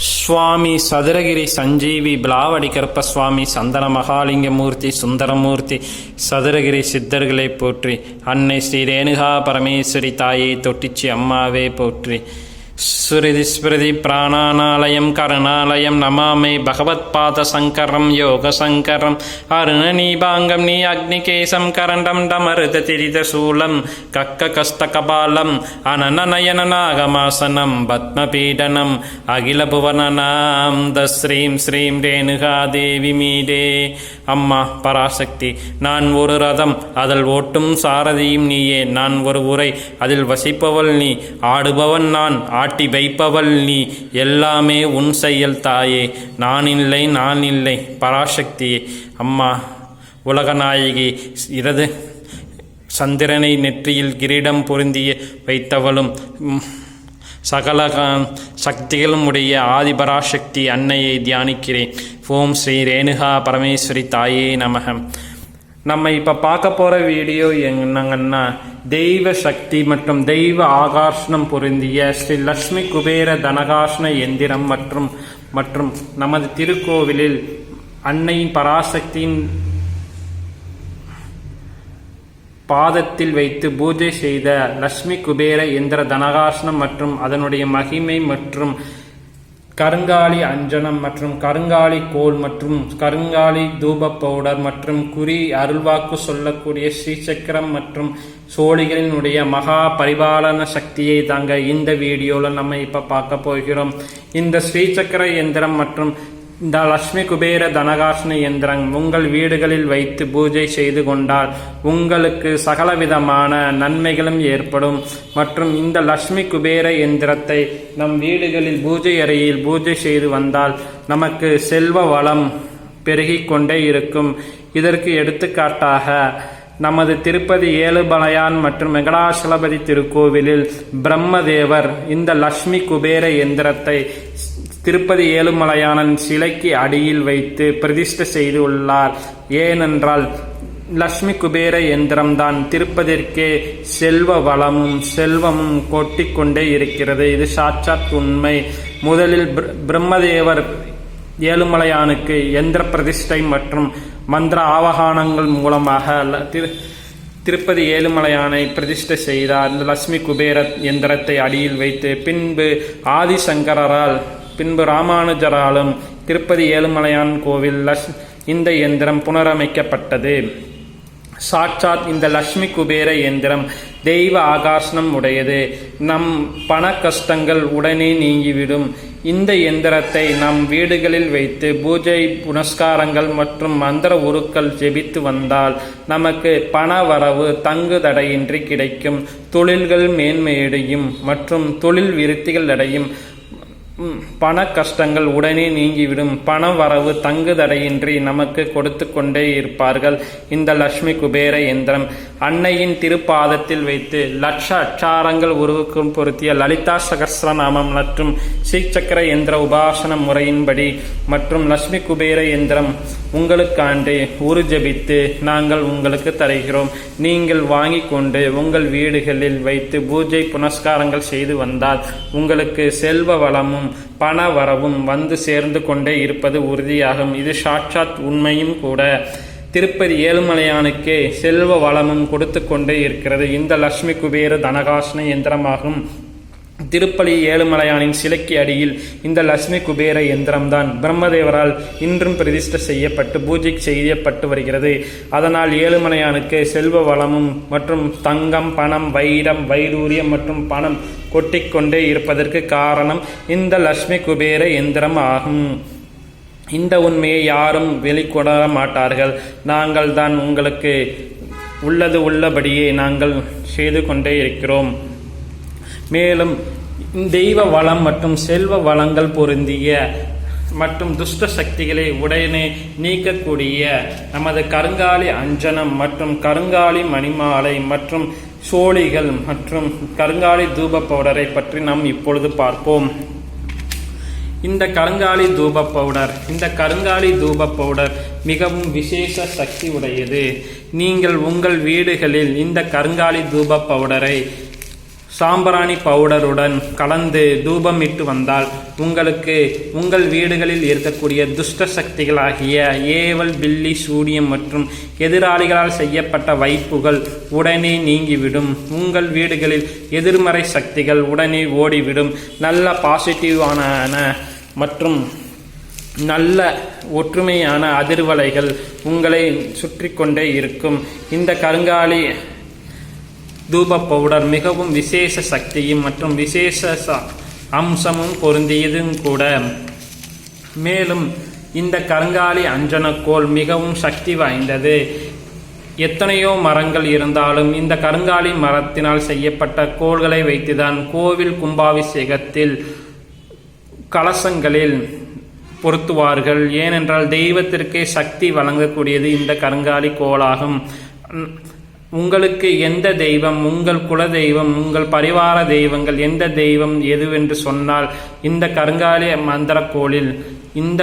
சுவாமி சதுரகிரி சஞ்சீவி பிளாவடி கருப்பசுவாமி சந்தன மகாலிங்கமூர்த்தி சுந்தரமூர்த்தி சதுரகிரி சித்தர்களை போற்றி அன்னை ஸ்ரீ ரேணுகா பரமேஸ்வரி தாயை தொட்டிச்சி அம்மாவே போற்றி. ஸ்ருதி ஸ்மிருதி பிராணானாலயம் கருணாலயம் நமாமே பகவத்பாத சங்கரம் யோக சங்கரம் அருணநீபாங்கம் நீ அக்னிகேசம் கரண்டம் டமருத திரித சூலம் கக்க கஸ்த கபாலம் அனநயன நாகமாசனம் பத்மபீடனம் அகில புவனநாம் ஸ்ரீம் ஸ்ரீம் ரேணுகா தேவி மீடே அம்மா பராசக்தி நான் ஒரு ரதம் அதில் ஓட்டும் சாரதியும் நீயே. நான் ஒரு உரை அதில் வசிப்பவள் நீ. ஆடுபவன் நான் ஆட்டி வைப்பவள் நீ. எல்லாமே உன் செயல் தாயே. நான் இல்லை நான் இல்லை பராசக்தியே. அம்மா உலகநாயகி இரது சந்திரனை நெற்றியில் கிரீடம் பொருந்திய வைத்தவளும் சகல சக்திகளும் உடைய ஆதிபராசக்தி அன்னையை தியானிக்கிறேன். ஓம் ஸ்ரீ ரேணுகா பரமேஸ்வரி தாயே நமகம் நம்ம இப்போ பார்க்க போகிற வீடியோ என்னங்கன்னா தெய்வ சக்தி மற்றும் தெய்வ ஆகாஷ்ணம் பொருந்திய ஸ்ரீ லக்ஷ்மி குபேர தனகாஷ்ண எந்திரம் மற்றும் மற்றும் நமது திருக்கோவிலில் அன்னையின் பராசக்தியின் பாதத்தில் வைத்து பூஜை செய்த லக்ஷ்மி குபேர எந்திர தனகாசனம் மற்றும் அதனுடைய மகிமை மற்றும் கருங்காலி அஞ்சனம் மற்றும் கருங்காலி கோல் மற்றும் கருங்காலி தூப பவுடர் மற்றும் குறி அருள்வாக்கு சொல்லக்கூடிய ஸ்ரீசக்கரம் மற்றும் சோழிகளினுடைய மகா பரிபாலன சக்தியை தாங்க இந்த வீடியோவில் நம்ம இப்போ பார்க்க போகிறோம். இந்த ஸ்ரீசக்கர எந்திரம் மற்றும் இந்த லட்சுமி குபேர தனகாசன இயந்திரம் உங்கள் வீடுகளில் வைத்து பூஜை செய்து கொண்டால் உங்களுக்கு சகலவிதமான நன்மைகளும் ஏற்படும். மற்றும் இந்த லட்சுமி குபேர இயந்திரத்தை நம் வீடுகளில் பூஜை அறையில் பூஜை செய்து வந்தால் நமக்கு செல்வ வளம் பெருகிக் கொண்டே இருக்கும். இதற்கு எடுத்துக்காட்டாக நமது திருப்பதி ஏழுமலையான் மற்றும் வெங்கடாசலபதி திருக்கோவிலில் பிரம்மதேவர் இந்த லக்ஷ்மி குபேர எந்திரத்தை திருப்பதி ஏழுமலையானன் சிலைக்கு அடியில் வைத்து பிரதிஷ்டை செய்துள்ளார். ஏனென்றால் லக்ஷ்மி குபேர எந்திரம்தான் திருப்பதிற்கே செல்வ வளமும் செல்வமும் கொட்டிக்கொண்டே இருக்கிறது. இது சாட்சாத் உண்மை. முதலில் பிரம்மதேவர் ஏழுமலையானுக்கு எந்திர பிரதிஷ்டை மற்றும் மந்திர ஆவகானங்கள் மூலமாக திரு- திருப்பதி ஏழுமலையானை பிரதிஷ்டை செய்தார். இந்த லட்சுமி குபேர எந்திரத்தை அடியில் வைத்து பின்பு ஆதிசங்கரால் பின்பு ராமானுஜராலும் திருப்பதி ஏழுமலையான் கோவில் லஸ் இந்த எந்திரம் புனரமைக்கப்பட்டது. சாட்சாத் இந்த லக்ஷ்மி குபேர எந்திரம் தெய்வ ஆகாசனம் உடையது. நம் பண கஷ்டங்கள் உடனே நீங்கிவிடும். இந்த எந்திரத்தை நம் வீடுகளில் வைத்து பூஜை புனஸ்காரங்கள் மற்றும் மந்திர உருக்கள் ஜெபித்து வந்தால் நமக்கு பண வரவு தங்கு தடையின்றி கிடைக்கும். தொழில்கள் மேன்மையடையும் மற்றும் தொழில் விருத்திகள் அடையும். பண கஷ்டங்கள் உடனே நீங்கிவிடும். பண வரவு தங்கு தடையின்றி நமக்கு கொடுத்து கொண்டே இருப்பார்கள். இந்த லட்சுமி குபேர எந்திரம். அன்னையின் திருப்பாதத்தில் வைத்து லட்ச அச்சாரங்கள் உருவுக்கும் பொருத்திய லலிதா சகஸ்ரநாமம் மற்றும் சீச்சக்கர எந்திர உபாசன முறையின்படி மற்றும் லட்சுமி குபேர எந்திரம் உங்களுக்காண்டு உரு ஜபித்து நாங்கள் உங்களுக்கு தருகிறோம். நீங்கள் வாங்கி கொண்டு உங்கள் வீடுகளில் வைத்து பூஜை புனஸ்காரங்கள் செய்து வந்தால் உங்களுக்கு செல்வ வளமும் பண வரவும் வந்து சேர்ந்து கொண்டே இருப்பது உறுதியாகும். இது சாட்சாத் உண்மையும் கூட. திருப்பதி ஏழுமலையானுக்கே செல்வ வளமும் கொடுத்து கொண்டே இருக்கிறது. இந்த லட்சுமி குபேர தனகாசன எந்திரமாகும். திருப்பலி ஏழுமலையானின் சிலைக்கு அடியில் இந்த லட்சுமி குபேர எந்திரம்தான். பிரம்மதேவரால் இன்றும் பிரதிஷ்டை செய்யப்பட்டு பூஜை செய்யப்பட்டு வருகிறது. அதனால் ஏழுமலையானுக்கு செல்வ வளமும் மற்றும் தங்கம் பணம் வைரம் வைடூரியம் மற்றும் பணம் கொட்டிக்கொண்டே இருப்பதற்கு காரணம் இந்த லட்சுமி குபேர எந்திரம் ஆகும். இந்த உண்மையை யாரும் வெளிக்கொணர மாட்டார்கள் நாங்கள் தான் உங்களுக்கு உள்ளது உள்ளபடியே நாங்கள் செய்து கொண்டே இருக்கிறோம். மேலும் தெய்வ வளம் மற்றும் செல்வ வளங்கள் பொருந்திய மற்றும் துஷ்ட சக்திகளை உடனே நீக்கக்கூடிய நமது கருங்காலி அஞ்சனம் மற்றும் கருங்காலி மணிமாலை மற்றும் சோழிகள் மற்றும் கருங்காலி தூப பவுடரை பற்றி நாம் இப்பொழுது பார்ப்போம். இந்த கருங்காலி தூப பவுடர் இந்த கருங்காலி தூப பவுடர் மிகவும் விசேஷ சக்தி உடையது. நீங்கள் உங்கள் வீடுகளில் இந்த கருங்காலி தூப பவுடரை சாம்பிராணி பவுடருடன் கலந்து தூபமிட்டு வந்தால் உங்களுக்கு உங்கள் வீடுகளில் இருக்கக்கூடிய துஷ்ட சக்திகளாகிய ஏவல் பில்லி சூடியம் மற்றும் எதிராளிகளால் செய்யப்பட்ட வைப்புகள் உடனே நீங்கிவிடும். உங்கள் வீடுகளில் எதிர்மறை சக்திகள் உடனே ஓடிவிடும். நல்ல பாசிட்டிவான மற்றும் நல்ல ஒற்றுமையான அதிர்வலைகள் உங்களை சுற்றி கொண்டே இருக்கும். இந்த கருங்காலி தூப பவுடர் மிகவும் விசேஷ சக்தியும் மற்றும் விசேஷ அம்சமும் பொருந்தியதும் கூட. மேலும் இந்த கருங்காலி அஞ்சனக்கோள் மிகவும் சக்தி வாய்ந்தது. எத்தனையோ மரங்கள் இருந்தாலும் இந்த கருங்காலி மரத்தினால் செய்யப்பட்ட கோள்களை வைத்துதான் கோவில் கும்பாபிஷேகத்தில் கலசங்களில் பொருத்துவார்கள். ஏனென்றால் தெய்வத்திற்கே சக்தி வழங்கக்கூடியது இந்த கருங்காலி கோலாகும் உங்களுக்கு எந்த தெய்வம் உங்கள் குல தெய்வம் உங்கள் பரிவார தெய்வங்கள் எந்த தெய்வம் எதுவென்று சொன்னால் இந்த கருங்காலி மந்திரக்கோளில் இந்த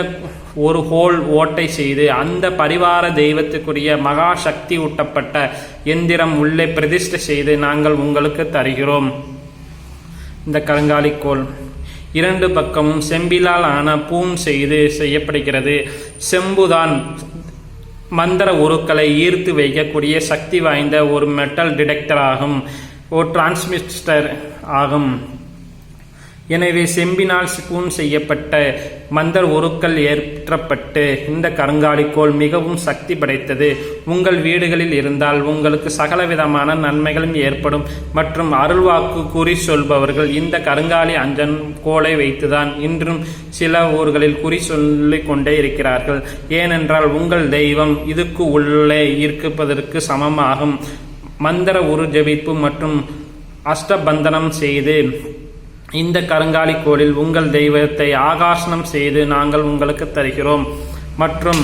ஒரு ஹோல் ஓட்டை செய்து அந்த பரிவார தெய்வத்துக்குரிய மகா சக்தி ஊட்டப்பட்ட எந்திரம் உள்ளே பிரதிஷ்டை செய்து நாங்கள் உங்களுக்கு தருகிறோம். இந்த கருங்காலி கோல் இரண்டு பக்கமும் செம்பிலால் ஆன பூண் செய்து செய்யப்படுகிறது. செம்புதான் மந்திர உருக்களை ஈர்த்து வைக்கக்கூடிய சக்தி வாய்ந்த ஒரு மெட்டல் டிடெக்டர் ஆகும். ஒரு டிரான்ஸ்மிஸ்டர் ஆகும். எனவே செம்பினால் ஸ்பூன் செய்யப்பட்ட மந்தர் உருக்கள் ஏற்றப்பட்டு இந்த கருங்காலிக்கோள் மிகவும் சக்தி படைத்தது. உங்கள் வீடுகளில் இருந்தால் உங்களுக்கு சகலவிதமான நன்மைகளும் ஏற்படும். மற்றும் அருள்வாக்கு குறி சொல்பவர்கள் இந்த கருங்காலி அஞ்சன் கோலை வைத்துதான் இன்றும் சில ஊர்களில் குறி சொல்லிக் கொண்டே இருக்கிறார்கள். ஏனென்றால் உங்கள் தெய்வம் இதுக்கு உள்ளே இருப்பதற்கு சமமாகும். மந்திர உரு ஜபிப்பு மற்றும் அஷ்டபந்தனம் செய்து இந்த கருங்காலி கோளில் உங்கள் தெய்வத்தை ஆகாசனம் செய்து நாங்கள் உங்களுக்கு தருகிறோம். மற்றும்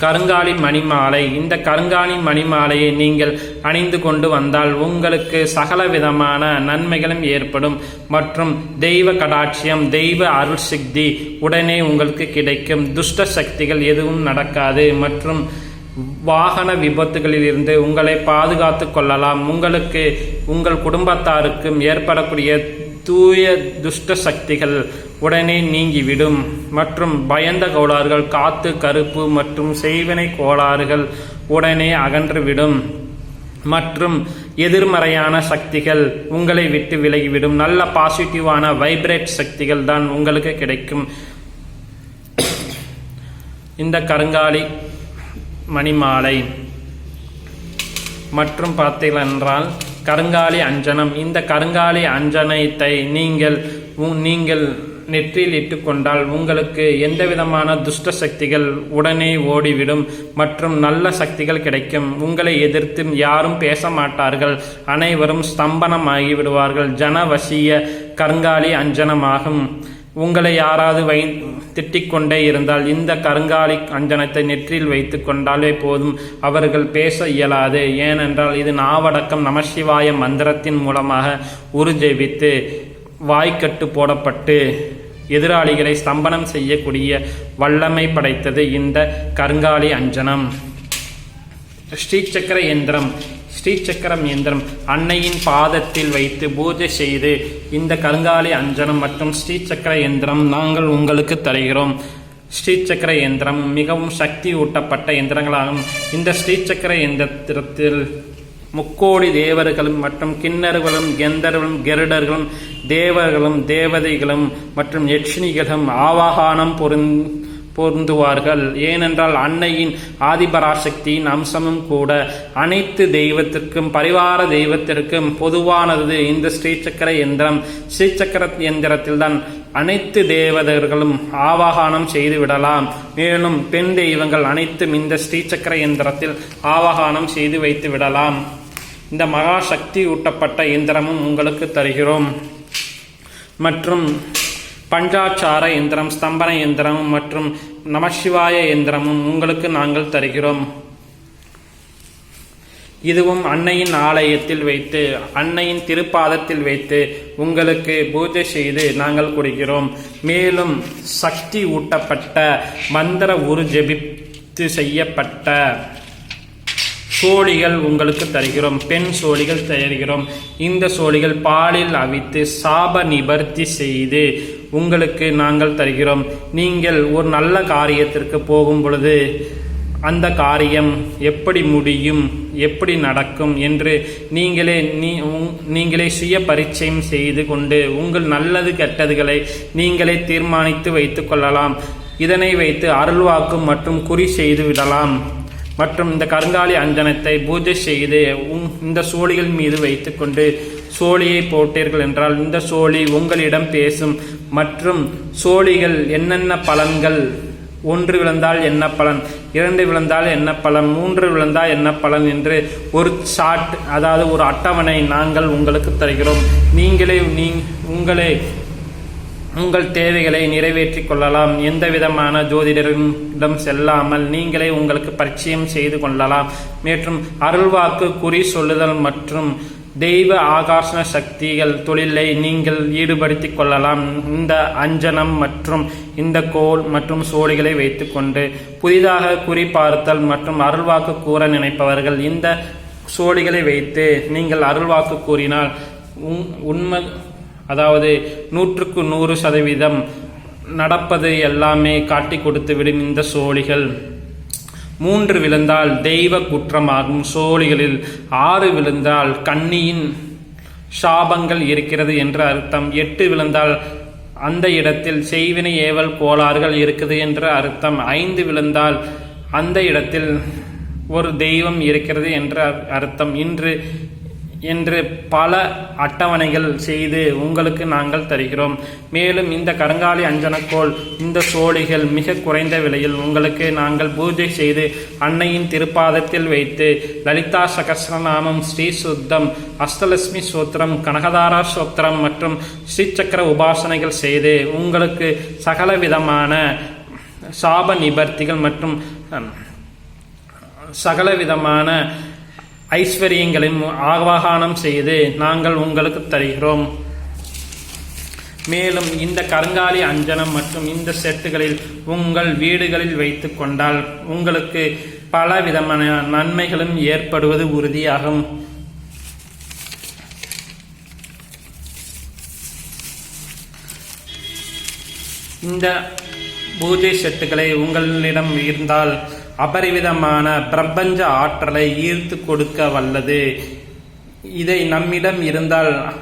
கருங்காலி மணிமாலை இந்த கருங்காலி மணிமாலையை நீங்கள் அணிந்து கொண்டு வந்தால் உங்களுக்கு சகல விதமான நன்மைகளும் ஏற்படும். மற்றும் தெய்வ கடாட்சியம் தெய்வ அருள் சித்தி உடனே உங்களுக்கு கிடைக்கும். துஷ்ட சக்திகள் எதுவும் நடக்காது. மற்றும் வாகன விபத்துகளில் இருந்து உங்களை பாதுகாத்து கொள்ளலாம். உங்களுக்கு உங்கள் குடும்பத்தாருக்கும் ஏற்படக்கூடிய தூய துஷ்ட சக்திகள் உடனே நீங்கிவிடும். மற்றும் பயந்த கோளாறுகள் காத்து கருப்பு மற்றும் செய்வினை கோளாறுகள் உடனே அகன்றுவிடும். மற்றும் எதிர்மறையான சக்திகள் உங்களை விட்டு விலகிவிடும். நல்ல பாசிட்டிவான வைப்ரேட் சக்திகள் தான் உங்களுக்கு கிடைக்கும். இந்த கருங்காலி மணிமாலை. மற்றும் பார்த்தீர்கள் என்றால் கருங்காலி அஞ்சனம். இந்த கருங்காலி அஞ்சனத்தை நீங்கள் உ- நீங்கள் நெற்றியில் இட்டுக்கொண்டால் உங்களுக்கு எந்த விதமான துஷ்ட சக்திகள் உடனே ஓடிவிடும் மற்றும் நல்ல சக்திகள் கிடைக்கும். உங்களை எதிர்த்து யாரும் பேச மாட்டார்கள் அனைவரும் ஸ்தம்பனமாகி விடுவார்கள் ஜனவசிய கருங்காலி அஞ்சனமாகும். உங்களை யாராவது வை திட்டிக் கொண்டே இருந்தால் இந்த கருங்காலி அஞ்சனத்தை நெற்றியில் வைத்து கொண்டாலே போதும். அவர்கள் பேச இயலாது. ஏனென்றால் இது நாவடக்கம் நமசிவாய மந்திரத்தின் மூலமாக உருஜெபித்து வாய்க்கட்டு போடப்பட்டு எதிராளிகளை ஸ்தம்பனம் செய்யக்கூடிய வல்லமை படைத்தது இந்த கருங்காலி அஞ்சனம். ஸ்ரீசக்கர இயந்திரம் ஸ்ரீசக்கரம் இயந்திரம் அன்னையின் பாதத்தில் வைத்து பூஜை செய்து இந்த கருங்காலி அஞ்சனம் மற்றும் ஸ்ரீசக்கர இயந்திரம் நாங்கள் உங்களுக்கு தருகிறோம். ஸ்ரீசக்கர இயந்திரம் மிகவும் சக்தி ஊட்டப்பட்ட இயந்திரங்களாகும். இந்த ஸ்ரீசக்கர இயந்திரத்தில் முக்கோடி தேவர்களும் மற்றும் கிண்ணர்களும் கெந்தர்களும் கெருடர்களும் தேவர்களும் தேவதைகளும் மற்றும் யட்சினிகளும் ஆவாகானம் பொருந் பொருந்துவார்கள். ஏனென்றால் அன்னையின் ஆதிபராசக்தியின் அம்சமும் கூட அனைத்து தெய்வத்திற்கும் பரிவார தெய்வத்திற்கும் பொதுவானது. இந்த ஸ்ரீசக்கர எந்திரம் ஸ்ரீசக்கர எந்திரத்தில்தான் அனைத்து தேவதர்களும் ஆவாகானம் செய்து விடலாம் மேலும் பெண் தெய்வங்கள் அனைத்தும் இந்த ஸ்ரீசக்கர எந்திரத்தில் ஆவாகானம் செய்து வைத்து விடலாம் இந்த மகா சக்தி ஊட்டப்பட்ட இயந்திரமும் உங்களுக்கு தருகிறோம். மற்றும் பஞ்சாச்சார இயந்திரம் ஸ்தம்பன இயந்திரம் மற்றும் நமசிவாய இயந்திரமும் உங்களுக்கு நாங்கள் தருகிறோம். இதுவும் அன்னையின் ஆலயத்தில் வைத்து அன்னையின் திருப்பாதத்தில் வைத்து உங்களுக்கு பூஜை செய்து நாங்கள் கொடுக்கிறோம். மேலும் சக்தி ஊட்டப்பட்ட மந்திர உரு ஜெபித்து செய்யப்பட்ட சோழிகள் உங்களுக்கு தருகிறோம். பெண் சோழிகள் தருகிறோம். இந்த சோழிகள் பாலில் அவித்து சாப நிவர்த்தி செய்து உங்களுக்கு நாங்கள் தருகிறோம். நீங்கள் ஒரு நல்ல காரியத்திற்கு போகும் பொழுது அந்த காரியம் எப்படி முடியும் எப்படி நடக்கும் என்று நீங்களே நீ உங்- நீங்களே சுய பரிச்சயம் செய்து கொண்டு உங்கள் நல்லது கெட்டதுகளை நீங்களே தீர்மானித்து வைத்து கொள்ளலாம். இதனை வைத்து அருள்வாக்கு மற்றும் குறி செய்து விடலாம். மற்றும் இந்த கருங்காலி அஞ்சனத்தை பூஜை செய்து உங் இந்த சோழிகள் மீது வைத்துக்கொண்டு சோழியை போட்டீர்கள் என்றால் இந்த சோழி உங்களிடம் பேசும். மற்றும் சோழிகள் என்னென்ன பலன்கள்? ஒன்று விழுந்தால் என்ன பலன்? இரண்டு விழுந்தால் என்ன பலன்? மூன்று விழுந்தால் என்ன பலன் என்று ஒரு சாட் அதாவது ஒரு அட்டவணை நாங்கள் உங்களுக்கு தருகிறோம். நீங்களே நீ உங்களே உங்கள் தேவைகளை நிறைவேற்றிக் கொள்ளலாம். எந்த விதமான ஜோதிடரிடம் செல்லாமல் நீங்களே உங்களுக்கு பரிச்சயம் செய்து கொள்ளலாம். மற்றும் அருள்வாக்கு குறி சொல்லுதல் மற்றும் தெய்வ ஆகாசன சக்திகள் தொழிலை நீங்கள் ஈடுபடுத்தி கொள்ளலாம். இந்த அஞ்சனம் மற்றும் இந்த கோல் மற்றும் சோடிகளை வைத்துக்கொண்டு புதிதாக குறிப்பார்த்தல் மற்றும் அருள்வாக்கு கூற நினைப்பவர்கள் இந்த சோழிகளை வைத்து நீங்கள் அருள்வாக்கு கூறினால் உண்மை அதாவது நூற்றுக்கு நூறு சதவீதம் நடப்பது எல்லாமே காட்டி கொடுத்து விடும் இந்த சோழிகள் மூன்று விழுந்தால் தெய்வ குற்றமாகும். சோழிகளில் ஆறு விழுந்தால் கண்ணியின் சாபங்கள் இருக்கிறது என்று அர்த்தம். எட்டு விழுந்தால் அந்த இடத்தில் செய்வினை ஏவல் கோளாறுகள் இருக்குது என்று அர்த்தம். ஐந்து விழுந்தால் அந்த இடத்தில் ஒரு தெய்வம் இருக்கிறது என்ற அர்த்தம். இன்று என்று பல அட்டவணைகள் செய்து உங்களுக்கு நாங்கள் தருகிறோம். மேலும் இந்த கருங்காலி அஞ்சனக்கோள் இந்த சோழிகள் மிக குறைந்த விலையில் உங்களுக்கு நாங்கள் பூஜை செய்து அன்னையின் திருப்பாதத்தில் வைத்து லலிதா சகசரநாமம் ஸ்ரீ சுத்தம் அஷ்டலட்சுமி சோத்திரம் கனகதாரா சோத்திரம் மற்றும் ஸ்ரீசக்கர உபாசனைகள் செய்து உங்களுக்கு சகல விதமான சாப நிபர்த்திகள் மற்றும் சகல விதமான ஐஸ்வர்யங்களையும் ஆவாகானம் செய்து நாங்கள் உங்களுக்கு தருகிறோம். மேலும் இந்த கருங்காலி அஞ்சனம் மற்றும் இந்த செட்டுகளில் உங்கள் வீடுகளில் வைத்து கொண்டால் உங்களுக்கு பல விதமான நன்மைகளும் ஏற்படுவது உறுதியாகும். இந்த பூஜை செட்டுகளை உங்களிடம் இருந்தால் அபரிவிதமான பிரபஞ்ச ஆற்றலை ஈர்த்து கொடுக்க வல்லது. இதை நம்மிடம் இருந்தால்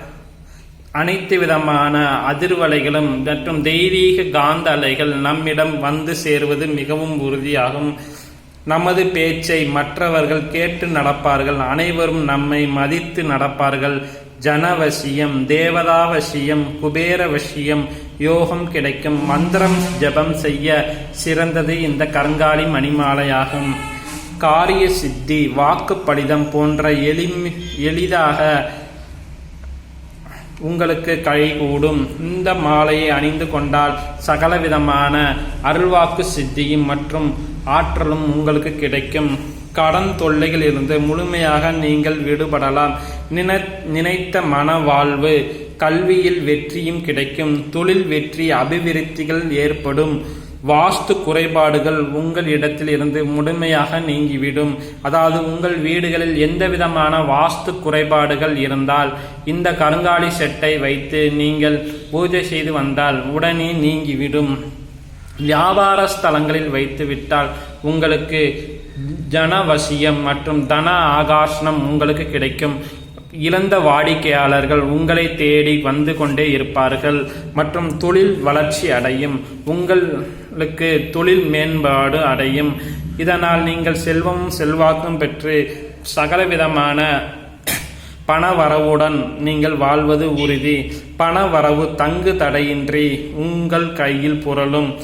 அனைத்து விதமான அதிர்வலைகளும் மற்றும் தெய்வீக காந்த அலைகள் நம்மிடம் வந்து சேருவது மிகவும் உறுதியாகும். நமது பேச்சை மற்றவர்கள் கேட்டு நடப்பார்கள். அனைவரும் நம்மை மதித்து நடப்பார்கள். ஜனவசியம் தேவதாவசியம் குபேரவசியம் யோகம் கிடைக்கும் மந்திரம் ஜெபம் செய்ய சிறந்தது இந்த கருங்காலி மணிமாலையாகும். காரிய சித்தி வாக்கு படிதம் போன்ற எளிமி எளிதாக உங்களுக்கு கைகூடும் இந்த மாலையை அணிந்து கொண்டால் சகலவிதமான அருள்வாக்கு சித்தியும் மற்றும் ஆற்றலும் உங்களுக்கு கிடைக்கும். கடன் தொல்லைகளிலிருந்து முழுமையாக நீங்கள் விடுபடலாம். நினை நினைத்த மனவாழ்வு. கல்வியில் வெற்றியும் கிடைக்கும். தொழில் வெற்றி அபிவிருத்திகள் ஏற்படும். வாஸ்து குறைபாடுகள் உங்கள் இடத்தில் இருந்து முழுமையாக நீங்கிவிடும். அதாவது உங்கள் வீடுகளில் எந்த விதமான வாஸ்து குறைபாடுகள் இருந்தால் இந்த கருங்காலி செட்டை வைத்து நீங்கள் பூஜை செய்து வந்தால் உடனே நீங்கிவிடும். வியாபார ஸ்தலங்களில் வைத்து விட்டால் உங்களுக்கு ஜனவசியம் மற்றும் தன ஆகாசனம் உங்களுக்கு கிடைக்கும். இழந்த வாடிக்கையாளர்கள் உங்களை தேடி வந்து கொண்டே இருப்பார்கள். மற்றும் தொழில் வளர்ச்சி அடையும். உங்களுக்கு தொழில் மேம்பாடு அடையும். இதனால் நீங்கள் செல்வமும் செல்வாக்கும் பெற்று சகலவிதமான பண வரவுடன் நீங்கள் வாழ்வது உறுதி. பண வரவு தங்கு தடையின்றி உங்கள் கையில் புரளும்.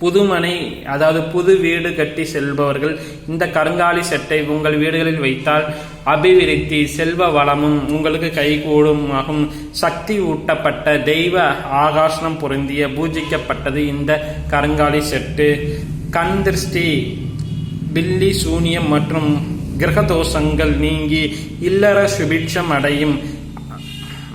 புதுமனை அதாவது புது வீடு கட்டி செல்பவர்கள் இந்த கருங்காலி செட்டை உங்கள் வீடுகளில் வைத்தால் அபிவிருத்தி செல்வ வளமும் உங்களுக்கு கைகூடும் ஆகும் சக்தி ஊட்டப்பட்ட தெய்வ ஆகாசனம் பொருந்திய பூஜிக்கப்பட்டது இந்த கருங்காலி செட்டு. கண் திருஷ்டி பில்லி சூனியம் மற்றும் கிரகதோஷங்கள் நீங்கி இல்லற சுபிட்சம் அடையும்.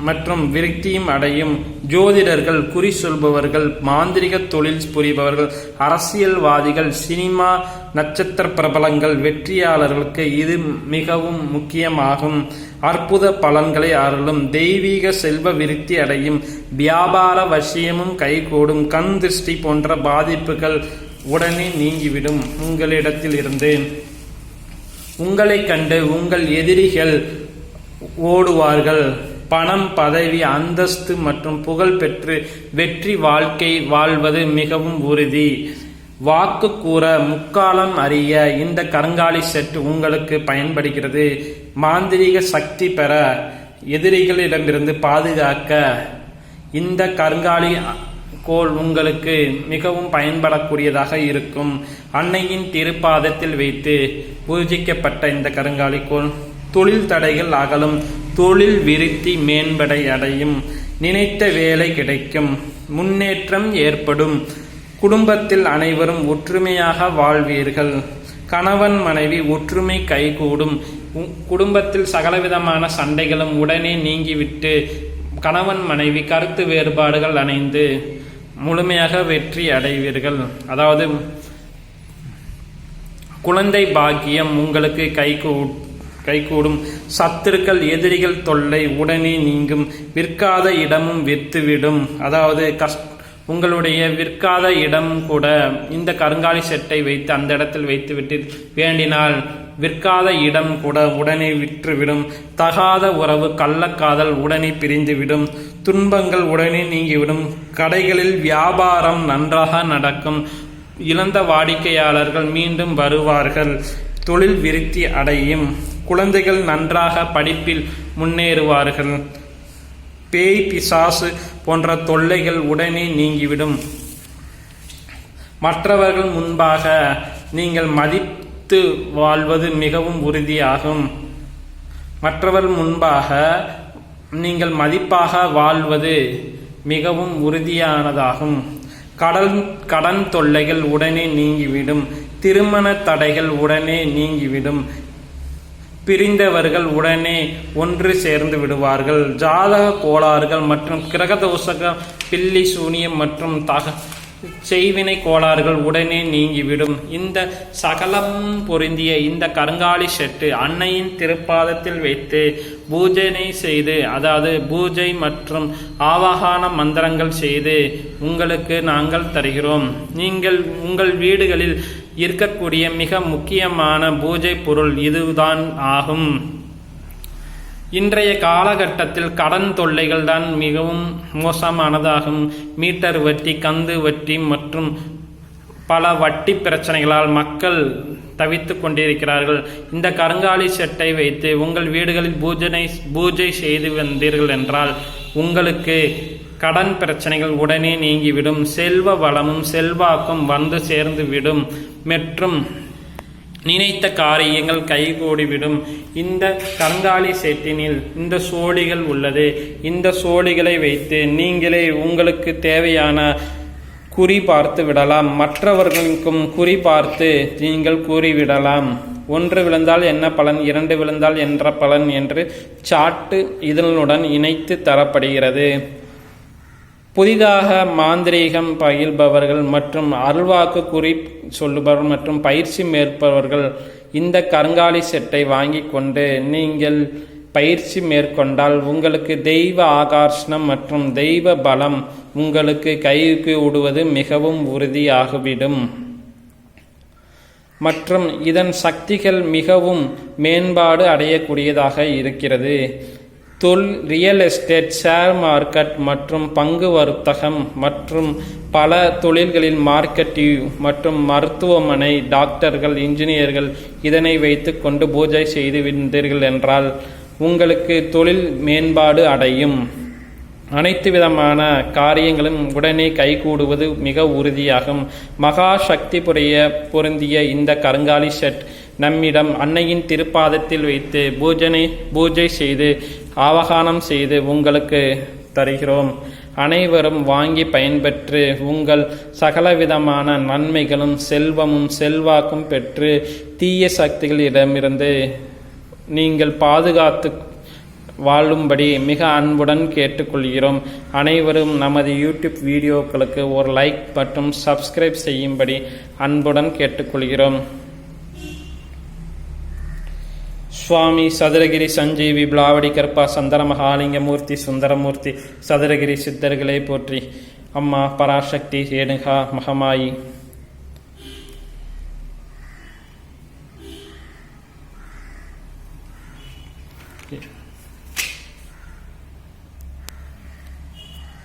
மற்றும் விருத்தியும் அடையும். ஜோதிடர்கள் குறி சொல்பவர்கள் மாந்திரிக தொழில் புரிபவர்கள் அரசியல்வாதிகள் சினிமா நட்சத்திர பிரபலங்கள் வெற்றியாளர்களுக்கு இது மிகவும் முக்கியமாகும். அற்புத பலன்களை அருளும். தெய்வீக செல்வ விருத்தி அடையும். வியாபார வசியமும் கைகூடும். கண் திருஷ்டி போன்ற பாதிப்புகள் உடனே நீங்கிவிடும். உங்களிடத்தில் இருந்து உங்களை கண்டு உங்கள் எதிரிகள் ஓடுவார்கள். பணம் பதவி அந்தஸ்து மற்றும் புகழ் பெற்று வெற்றி வாழ்க்கை வாழ்வது மிகவும் உறுதி. வாக்கு கூற முக்காலம் அறிய இந்த கருங்காலி செட் உங்களுக்கு பயன்படுகிறது. மாந்திரீக சக்தி பெற எதிரிகளிடமிருந்து பாதுகாக்க இந்த கருங்காலி கோல் உங்களுக்கு மிகவும் பயன்படக்கூடியதாக இருக்கும். அன்னையின் திருப்பாதத்தில் வைத்து பூஜிக்கப்பட்ட இந்த கருங்காலி கோல் தொழில் தடைகள் அகலும். தொழில் விருத்தி மேம்படை அடையும். நினைத்த வேலை கிடைக்கும். முன்னேற்றம் ஏற்படும். குடும்பத்தில் அனைவரும் ஒற்றுமையாக வாழ்வீர்கள். கணவன் மனைவி ஒற்றுமை கைகூடும். உ- குடும்பத்தில் சகலவிதமான சண்டைகளும் உடனே நீங்கிவிட்டு கணவன் மனைவி கருத்து வேறுபாடுகள் அணைந்து முழுமையாக வெற்றி அடைவீர்கள். அதாவது குழந்தை பாக்கியம் உங்களுக்கு கைகூ கைகூடும். சத்துருக்கள் எதிரிகள் தொல்லை உடனே நீங்கும். விற்காத இடமும் விற்றுவிடும் அதாவது கஷ் உங்களுடைய விற்காத இடம் கூட இந்த கருங்காலி செட்டை வைத்து அந்த இடத்தில் வைத்துவிட்டு வேண்டினால் விற்காத இடம் கூட உடனே விற்றுவிடும். தகாத உறவு கள்ளக்காதல் உடனே பிரிந்துவிடும். துன்பங்கள் உடனே நீங்கிவிடும். கடைகளில் வியாபாரம் நன்றாக நடக்கும். இழந்த வாடிக்கையாளர்கள் மீண்டும் வருவார்கள். தொழில் விருத்தி அடையும். குழந்தைகள் நன்றாக படிப்பில் முன்னேறுவார்கள். பேய் பிசாசு போன்ற தொல்லைகள் உடனே நீங்கிவிடும். மற்றவர்கள் முன்பாக நீங்கள் மதித்து வாழ்வது மிகவும் உறுதியாகும். மற்றவர்கள் முன்பாக நீங்கள் மதிப்பாக வாழ்வது மிகவும் உறுதியானதாகும். கடன் கடன் தொல்லைகள் உடனே நீங்கிவிடும். திருமண தடைகள் உடனே நீங்கிவிடும். பிரிந்தவர்கள் உடனே ஒன்று சேர்ந்து விடுவார்கள். ஜாதக கோளாறுகள் மற்றும் கிரகதோஷக பில்லி சூனியம் மற்றும் தக செய்வினை கோளாறுகள் உடனே நீங்கிவிடும். இந்த சகலம் பொருந்திய இந்த கருங்காலி செட்டு அன்னையின் திருப்பாதத்தில் வைத்து பூஜனை செய்து அதாவது பூஜை மற்றும் ஆவாகான மந்திரங்கள் செய்து உங்களுக்கு நாங்கள் தருகிறோம். நீங்கள் உங்கள் வீடுகளில் இருக்கக்கூடிய மிக முக்கியமான பூஜை பொருள் இதுதான் ஆகும். இன்றைய காலகட்டத்தில் கடன் தொல்லைகள் தான் மிகவும் மோசமானதாகும். மீட்டர் வட்டி கந்து வட்டி மற்றும் பல வட்டி பிரச்சனைகளால் மக்கள் தவித்து கொண்டிருக்கிறார்கள். இந்த கருங்காலி செட்டை வைத்து உங்கள் வீடுகளில் பூஜனை பூஜை செய்து வந்தீர்கள் என்றால் உங்களுக்கு கடன் பிரச்சனைகள் உடனே நீங்கிவிடும். செல்வ வளமும் செல்வாக்கும் வந்து சேர்ந்து விடும் மற்றும் நினைத்த காரியங்கள் கைகூடிவிடும். இந்த கருங்காலி செட்டினில் இந்த சோழிகள் உள்ளது. இந்த சோழிகளை வைத்து நீங்களே உங்களுக்கு தேவையான குறி பார்த்து விடலாம். மற்றவர்களுக்கும் குறி பார்த்து நீங்கள் கூறிவிடலாம். ஒன்று விழுந்தால் என்ன பலன்? இரண்டு விழுந்தால் என்ற பலன் என்று சாட்டு இதனுடன் இணைத்து தரப்படுகிறது. புதிதாக மாந்திரீகம் பயில்பவர்கள் மற்றும் அருள்வாக்கு குறி சொல்லுபவர்கள் மற்றும் பயிற்சி மேற்பவர்கள் இந்த கருங்காலி செட்டை வாங்கி கொண்டு நீங்கள் பயிற்சி மேற்கொண்டால் உங்களுக்கு தெய்வ ஆகர்ஷணம் மற்றும் தெய்வ பலம் உங்களுக்கு கைக்கு விடுவது மிகவும் உறுதியாகிவிடும். மற்றும் இதன் சக்திகள் மிகவும் மேம்பாடு அடையக்கூடியதாக இருக்கிறது. தொல் ரியல் எஸ்டேட் ஷேர் மார்க்கெட் மற்றும் பங்கு வர்த்தகம் மற்றும் பல தொழில்களில் மார்க்கெட்டிவ் மற்றும் மருத்துவமனை டாக்டர்கள் இன்ஜினியர்கள் இதனை வைத்து கொண்டு பூஜை செய்து வந்தீர்கள் என்றால் உங்களுக்கு தொழில் மேம்பாடு அடையும். அனைத்து விதமான காரியங்களும் உடனே கைகூடுவது மிக உறுதியாகும். மகா சக்தி புரிய பொருந்திய இந்த கருங்காலி செட் நம்மிடம் அன்னையின் திருப்பாதத்தில் வைத்து பூஜனை பூஜை செய்து ஆவகானம் செய்து உங்களுக்கு தருகிறோம். அனைவரும் வாங்கி பயன்பெற்று உங்கள் சகலவிதமான நன்மைகளும் செல்வமும் செல்வாக்கும் பெற்று தீய சக்திகளிடமிருந்து நீங்கள் பாதுகாத்து வாழும்படி மிக அன்புடன் கேட்டுக்கொள்கிறோம். அனைவரும் நமது யூடியூப் வீடியோக்களுக்கு ஒரு லைக் மற்றும் சப்ஸ்கிரைப் செய்யும்படி அன்புடன் கேட்டுக்கொள்கிறோம். சுவாமி சதுரகிரி சஞ்சீவி பிளாவடி கற்பா சந்தன மகாலிங்க மூர்த்தி சுந்தரமூர்த்தி சதுரகிரி சித்தர்களை போற்றி. அம்மா பராசக்தி ரேணுகா